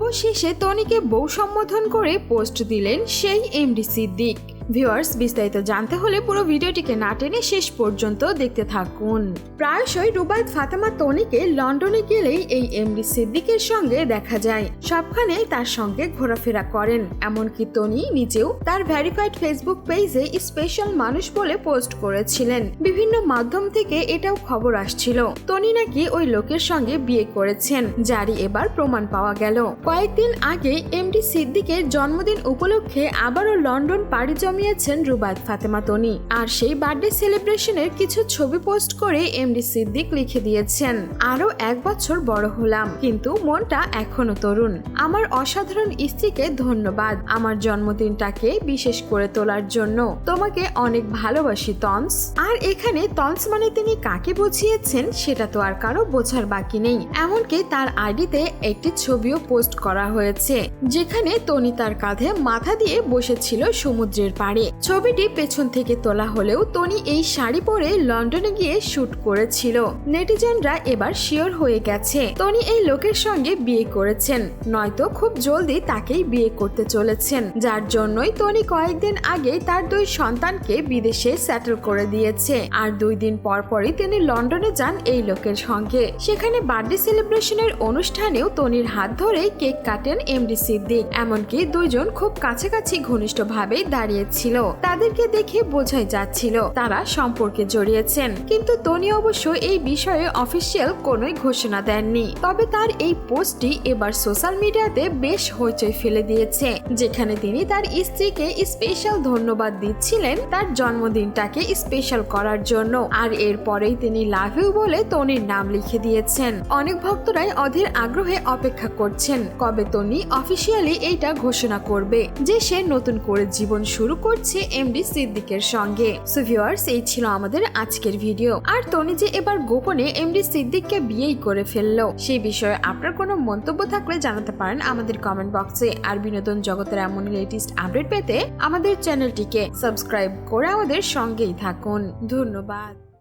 অবশেষে তনিকে বউ সম্বোধন করে পোস্ট দিলেন সেই এমডি সিদ্দিক। ভিউয়ার্স বিস্তারিত জানতে হলে পুরো ভিডিওটিকে না টেনে শেষ পর্যন্ত দেখতে থাকুন। প্রায়শই রুবায়ত ফাতেমা তনিকে লন্ডনে গেলেই এই এমডি সিদ্দিকের সঙ্গে দেখা যায়। সবখানে তার সঙ্গে ঘোরাফেরা করেন। এমনকি তনি নিজেও তার ভেরিফাইড ফেসবুক পেজে স্পেশাল মানুষ বলে পোস্ট করেছিলেন। বিভিন্ন মাধ্যম থেকে এটাও খবর আসছিল। তনি নাকি ওই লোকের সঙ্গে বিয়ে করেছেন, যারই এবার প্রমাণ পাওয়া গেল। কয়েকদিন আগে এমডি সিদ্দিকের জন্মদিন উপলক্ষে আবারও লন্ডন পাড়ি জমিয়েছেন রুবায়ত ফাতেমা তনি। আর সেই বার্থডে সেলিব্রেশনের কিছু ছবি পোস্ট করে এমডি সিদ্দিক লিখে দিয়েছেন, আরও এক বছর বড় হলাম, কিন্তু মনটা এখনও তরুণ। আমার অসাধারণ স্ত্রীকে ধন্যবাদ, আমার জন্মদিনটাকে বিশেষ করে তোলার জন্য। তোমাকে অনেক ভালোবাসি, তন্স। আর এখানে তন্স মানে তিনি কাকে বুঝিয়েছেন সেটা তো আর কারও বোঝার বাকি নেই। এমনকি তার আইডিতে একটি ছবিও পোস্ট করা হয়েছে, যেখানে তনি তার কাঁধে মাথা দিয়ে বসেছিল সমুদ্রের পাড়ে। ছবিটি পেছন থেকে তোলা হলেও তনি এই শাড়ি পরে লন্ডনে গিয়ে শুট করেছিল। নেটিজেনরা এবার শিওর হয়ে গেছে। তনি এই লোকের সঙ্গে বিয়ে করেছেন, নয়তো খুব জলদি তাকেই বিয়ে করতে চলেছেন। যার জন্যই তনি কয়েকদিন আগে তার দুই সন্তানকে বিদেশে সেটেল করে দিয়েছে। আর দুই দিন পর পরই তিনি লন্ডনে যান এই লোকের সঙ্গে। সেখানে বার্থডে সেলিব্রেশনের অনুষ্ঠানেও তনির হাত ধরে কেক কাটেন এমডি সিদ্দিক। এমনকি দুইজন খুব কাছাকাছি ঘনিষ্ঠভাবেই দাঁড়িয়েছিল তাদেরকে দেখে বোঝাই যাচ্ছিল, তারা সম্পর্কে জড়িয়েছেন। কিন্তু তনি অবশ্য এই বিষয়ে অফিসিয়াল কোনোই ঘোষণা দেননি। তবে তার এই পোস্টটি এবার সোশ্যাল মিডিয়াতে বেশ হইচই ফেলে দিয়েছে, যেখানে তিনি তার স্ত্রীকে স্পেশাল ধন্যবাদ দিচ্ছিলেন তার জন্মদিনটাকে স্পেশাল করার জন্য। আর এরপরেই তিনি লাভ ইউ বলে তনির নাম লিখে দিয়েছেন। অনেক ভক্তরাই অধীর আগ্রহে অপেক্ষা করছেন, কবে তনি অফিসিয়ালি এইটা ঘোষণা করবে, যে সে নতুন করে জীবন শুরু করছে এমডি সিদ্দিকের সঙ্গে। সো ভিউয়ার্স এই ছিল আমাদের আজকের ভিডিও আর তনি যে এবার গোপনে এমডি সিদ্দিককে বিয়েই করে ফেলল, সেই বিষয়ে আপনার কোনো মন্তব্য থাকলে জানাতে পারেন আমাদের কমেন্ট বক্সে আর বিনোদন জগতের এমন লেটেস্ট আপডেট পেতে আমাদের চ্যানেলটিকে সাবস্ক্রাইব করে আমাদের সঙ্গেই থাকুন। ধন্যবাদ।